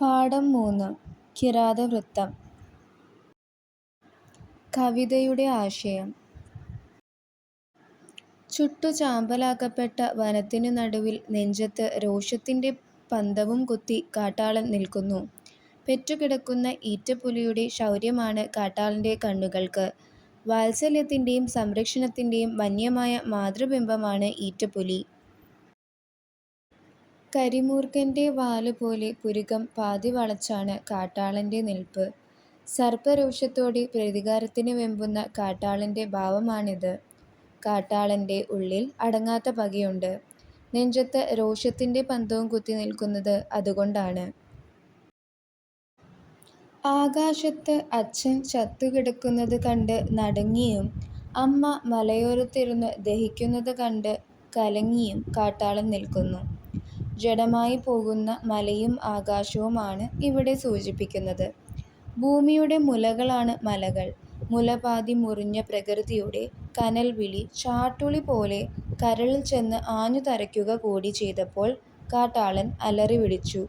പാഠം മൂന്ന് കിരാതവൃത്തം. കവിതയുടെ ആശയം ചുട്ടുചാമ്പലാക്കപ്പെട്ട വനത്തിനു നടുവിൽ നെഞ്ചത്ത് രോഷത്തിന്റെ പന്തവും കുത്തി കാട്ടാളൻ നിൽക്കുന്നു. പെറ്റുകിടക്കുന്ന ഈറ്റപ്പുലിയുടെ ശൗര്യമാണ് കാട്ടാളന്റെ കണ്ണുകൾക്ക്. വാത്സല്യത്തിന്റെയും സംരക്ഷണത്തിന്റെയും വന്യമായ മാതൃബിംബമാണ് ഈറ്റപ്പുലി. കരിമൂർഖന്റെ വാലുപോലെ പാതി വളച്ചാണ് കാട്ടാളന്റെ നിൽപ്പ്. സർപ്പരോഷത്തോടെ പ്രതികാരത്തിന് വെമ്പുന്ന കാട്ടാളന്റെ ഭാവമാണിത്. കാട്ടാളന്റെ ഉള്ളിൽ അടങ്ങാത്ത പകയുണ്ട്. നെഞ്ചത്ത് രോഷത്തിന്റെ പന്തവും കുത്തി നിൽക്കുന്നത് അതുകൊണ്ടാണ്. ആകാശത്ത് അച്ഛൻ ചത്തുകിടക്കുന്നത് കണ്ട് നടങ്ങിയും അമ്മ മലയോരത്തിരുന്ന് ദഹിക്കുന്നത് കണ്ട് കലങ്ങിയും കാട്ടാളൻ നിൽക്കുന്നു. ജഡമായി പോകുന്ന മലയും ആകാശവുമാണ് ഇവിടെ സൂചിപ്പിക്കുന്നത്. ഭൂമിയുടെ മുലകളാണ് മലകൾ. മുലപാതി മുറിഞ്ഞ പ്രകൃതിയുടെ കനൽവിളി ചാട്ടുളി പോലെ കരളിൽ ചെന്ന് ആഞ്ഞു തരയ്ക്കുക കൂടി ചെയ്തപ്പോൾ കാട്ടാളൻ അലറി വിളിച്ചു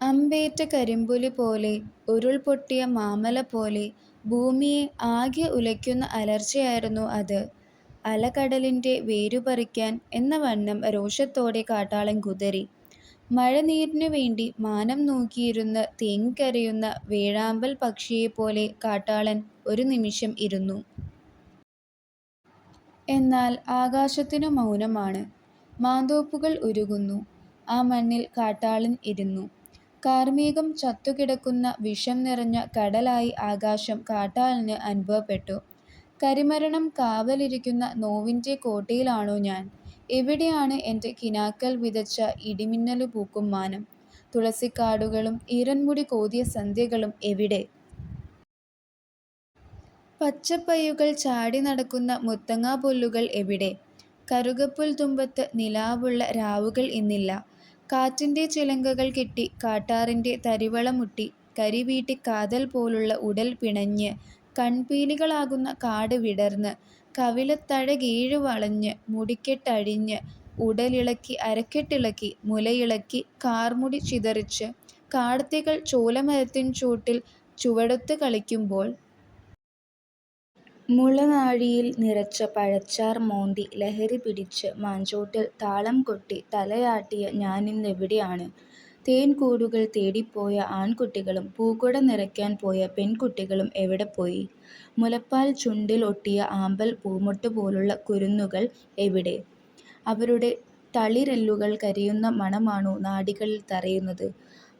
അമ്പേറ്റ കരിമ്പുലി പോലെ ഉരുൾപൊട്ടിയ മാമല പോലെ ഭൂമിയെ ആകെ ഉലയ്ക്കുന്ന അലർച്ചയായിരുന്നു അത്. അലകടലിന്റെ വേരുപറിക്കാൻ എന്ന വണ്ണം രോഷത്തോടെ കാട്ടാളൻ കുതറി. മഴനീരിനു വേണ്ടി മാനം നോക്കിയിരുന്ന തേങ്ങിക്കരയുന്ന വേഴാമ്പൽ പക്ഷിയെപ്പോലെ കാട്ടാളൻ ഒരു നിമിഷം ഇരുന്നു. എന്നാൽ ആകാശത്തിനു മൗനമാണ്. മാന്തോപ്പുകൾ ഉരുകുന്നു. ആ മണ്ണിൽ കാട്ടാളൻ ഇരുന്നു. കാർമേഘം ചത്തുകിടക്കുന്ന വിഷം നിറഞ്ഞ കടലായി ആകാശം കാട്ടാളന് അനുഭവപ്പെട്ടു. കരിമരണം കാവലിരിക്കുന്ന നോവിന്റെ കോട്ടയിലാണോ ഞാൻ. എവിടെയാണ് എന്റെ കിനാക്കൾ വിതച്ച ഇടിമിന്നലു പൂക്കും മാനം. തുളസിക്കാടുകളും ഈറൻമുടി കോതിയ സന്ധ്യകളും എവിടെ. പച്ചപ്പയ്യുകൾ ചാടിനടക്കുന്ന പൊല്ലുകൾ എവിടെ. കറുകപ്പുൽത്തുമ്പത്ത് നിലാവുള്ള രാവുകൾ ഇന്നില്ല. കാറ്റിന്റെ ചിലങ്കകൾ കെട്ടി കാട്ടാറിന്റെ തരിവളമുട്ടി കരിവീട്ടി കാതൽ പോലുള്ള ഉടൽ പിണഞ്ഞ് കൺപീലികളാകുന്ന കാട് വിടർന്ന് കവിളത്തഴകേഴു വളഞ്ഞ് മുടിക്കെട്ടഴിഞ്ഞ് ഉടലിളക്കി അരക്കെട്ടിളക്കി മുലയിളക്കി കാർമുടി ചിതറിച്ച് കാടത്തികൾ ചോലമരത്തിൻ ചൂട്ടിൽ ചുവടൊത്ത് കളിക്കുമ്പോൾ. മുളനാഴിയിൽ നിറച്ച പഴച്ചാർ മോന്തി ലഹരി പിടിച്ച് മാഞ്ചോട്ടിൽ താളം കൊട്ടി തലയാട്ടിയ ഞാനിന്നെവിടെയാണ്. തേൻകൂടുകൾ തേടിപ്പോയ ആൺകുട്ടികളും പൂക്കുട നിറയ്ക്കാൻ പോയ പെൺകുട്ടികളും എവിടെ പോയി മുലപ്പാൽ ചുണ്ടിൽ ഒട്ടിയ ആമ്പൽ പൂമുട്ട് പോലുള്ള കുരുന്നുകൾ എവിടെ. അവരുടെ തളിരെല്ലുകൾ കരിയുന്ന മണമാണോ നാടികളിൽ തറയുന്നത്.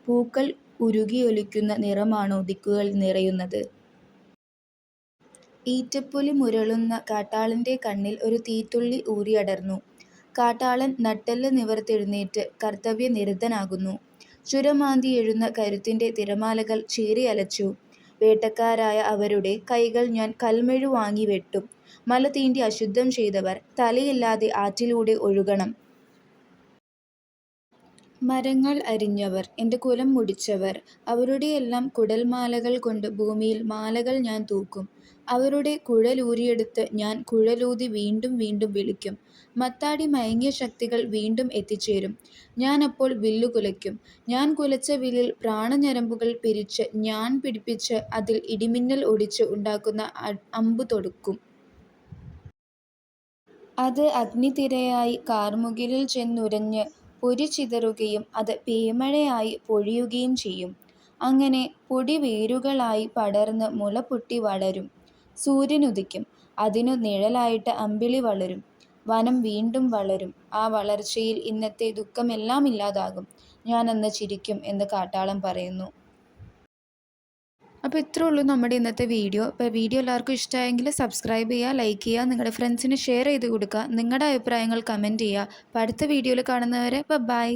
പൂക്കൾ ഉരുകിയൊലിക്കുന്ന നിറമാണോ ദിക്കുകളിൽ നിറയുന്നത്. ഈറ്റപ്പുലി മുരളുന്ന കാട്ടാളന്റെ കണ്ണിൽ ഒരു തീത്തുള്ളി ഊറിയടർന്നു. കാട്ടാളൻ നട്ടെല്ല് നിവർന്നെഴുന്നേറ്റ് കർത്തവ്യനിരതനാകുന്നു. ചുരമാന്തിയെഴുന്ന കരുത്തിന്റെ തിരമാലകൾ ചീറിയലച്ചു. വേട്ടക്കാരായ അവരുടെ കൈകൾ ഞാൻ കൽമെഴുവാങ്ങി വെട്ടും. മലതീണ്ടി അശുദ്ധം ചെയ്തവർ തലയില്ലാതെ ആറ്റിലൂടെ ഒഴുകണം. മരങ്ങൾ അരിഞ്ഞവർ എന്റെ കുലം മുടിച്ചവർ അവരുടെയെല്ലാം കുടൽമാലകൾ കൊണ്ട് ഭൂമിയിൽ മാലകൾ ഞാൻ തൂക്കും. അവരുടെ കുഴലൂരിയെടുത്ത് ഞാൻ കുഴലൂതി വീണ്ടും വീണ്ടും വിളിക്കും. മത്താടി മയങ്ങിയ ശക്തികൾ വീണ്ടും എത്തിച്ചേരും. ഞാൻ അപ്പോൾ വില്ലു കുലയ്ക്കും. ഞാൻ കുലച്ച വില്ലിൽ പ്രാണഞരമ്പുകൾ പിരിച്ച് ഞാൻ പിടിപ്പിച്ച് അതിൽ ഇടിമിന്നൽ ഒടിച്ച് ഉണ്ടാക്കുന്ന അമ്പു തൊടുക്കും. അത് അഗ്നിതിരയായി കാർമുകിലിൽ ചെന്നുരഞ്ഞ് പൊരി ചിതറുകയും അത് പേമഴയായി പൊഴിയുകയും ചെയ്യും. അങ്ങനെ പൊടി വേരുകളായി പടർന്ന് മുലപൊട്ടി വളരും. സൂര്യനുദിക്കും. അതിനു നിഴലായിട്ട് അമ്പിളി വളരും. വനം വീണ്ടും വളരും. ആ വളർച്ചയിൽ ഇന്നത്തെ ദുഃഖമെല്ലാം ഇല്ലാതാകും. ഞാനന്ന് ചിരിക്കും എന്ന് കാട്ടാളൻ പറയുന്നു. അപ്പോൾ ഇത്രേ ഉള്ളൂ നമ്മുടെ ഇന്നത്തെ വീഡിയോ. അപ്പോൾ വീഡിയോ എല്ലാവർക്കും ഇഷ്ടമായെങ്കിൽ സബ്സ്ക്രൈബ് ചെയ്യുക ലൈക്ക് ചെയ്യുക നിങ്ങളുടെ ഫ്രണ്ട്സിന് ഷെയർ ചെയ്ത് കൊടുക്കുക നിങ്ങളുടെ അഭിപ്രായങ്ങൾ കമന്റ് ചെയ്യുക അപ്പോൾ അടുത്ത വീഡിയോയിൽ കാണുന്നവരെ ബൈ